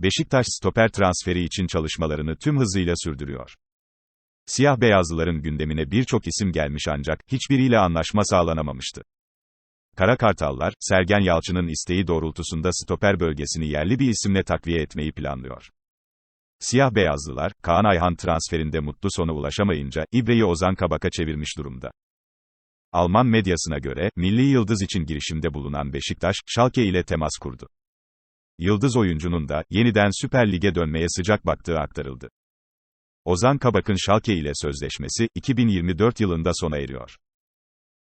Beşiktaş stoper transferi için çalışmalarını tüm hızıyla sürdürüyor. Siyah beyazlıların gündemine birçok isim gelmiş ancak hiçbiriyle anlaşma sağlanamamıştı. Kara Kartallar, Sergen Yalçın'ın isteği doğrultusunda stoper bölgesini yerli bir isimle takviye etmeyi planlıyor. Siyah beyazlılar, Kaan Ayhan transferinde mutlu sona ulaşamayınca, İbre'yi Ozan Kabak'a çevirmiş durumda. Alman medyasına göre, milli yıldız için girişimde bulunan Beşiktaş, Schalke ile temas kurdu. Yıldız oyuncunun da, yeniden Süper Lig'e dönmeye sıcak baktığı aktarıldı. Ozan Kabak'ın Schalke ile sözleşmesi, 2024 yılında sona eriyor.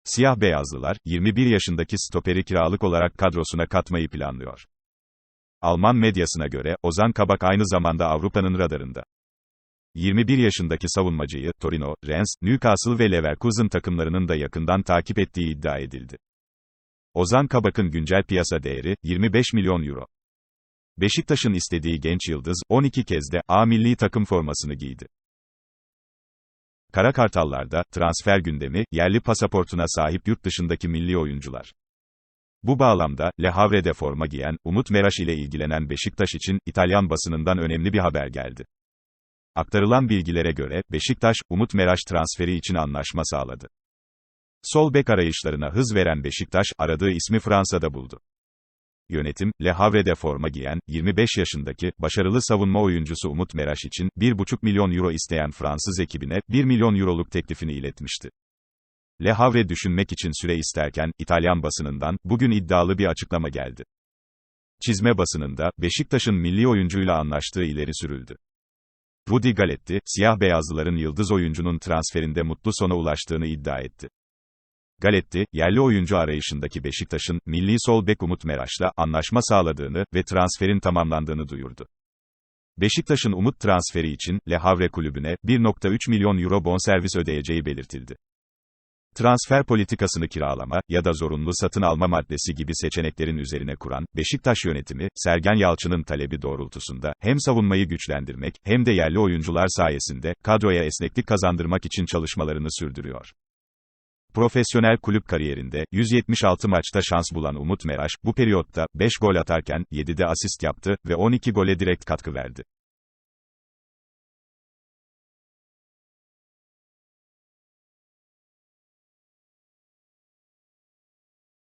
Siyah beyazlılar, 21 yaşındaki stoperi kiralık olarak kadrosuna katmayı planlıyor. Alman medyasına göre, Ozan Kabak aynı zamanda Avrupa'nın radarında. 21 yaşındaki savunmacıyı, Torino, Rennes, Newcastle ve Leverkusen takımlarının da yakından takip ettiği iddia edildi. Ozan Kabak'ın güncel piyasa değeri, 25 milyon euro. Beşiktaş'ın istediği genç yıldız, 12 kez de A milli takım formasını giydi. Kara Kartallar'da, transfer gündemi, yerli pasaportuna sahip yurt dışındaki milli oyuncular. Bu bağlamda, Le Havre'de forma giyen, Umut Meraş ile ilgilenen Beşiktaş için, İtalyan basınından önemli bir haber geldi. Aktarılan bilgilere göre, Beşiktaş, Umut Meraş transferi için anlaşma sağladı. Sol bek arayışlarına hız veren Beşiktaş, aradığı ismi Fransa'da buldu. Yönetim, Le Havre'de forma giyen, 25 yaşındaki, başarılı savunma oyuncusu Umut Meraş için, 1,5 milyon euro isteyen Fransız ekibine, 1 milyon euroluk teklifini iletmişti. Le Havre düşünmek için süre isterken, İtalyan basınından, bugün iddialı bir açıklama geldi. Çizme basınında, Beşiktaş'ın milli oyuncuyla anlaştığı ileri sürüldü. Rudi Galetti, siyah beyazlıların yıldız oyuncunun transferinde mutlu sona ulaştığını iddia etti. Galetti, yerli oyuncu arayışındaki Beşiktaş'ın, milli sol bek Umut Meraş'la, anlaşma sağladığını ve transferin tamamlandığını duyurdu. Beşiktaş'ın Umut transferi için, Le Havre kulübüne, 1.3 milyon euro bonservis ödeyeceği belirtildi. Transfer politikasını kiralama ya da zorunlu satın alma maddesi gibi seçeneklerin üzerine kuran, Beşiktaş yönetimi, Sergen Yalçın'ın talebi doğrultusunda, hem savunmayı güçlendirmek, hem de yerli oyuncular sayesinde, kadroya esneklik kazandırmak için çalışmalarını sürdürüyor. Profesyonel kulüp kariyerinde, 176 maçta şans bulan Umut Meraş, bu periyotta, 5 gol atarken, 7'de asist yaptı ve 12 gole direkt katkı verdi.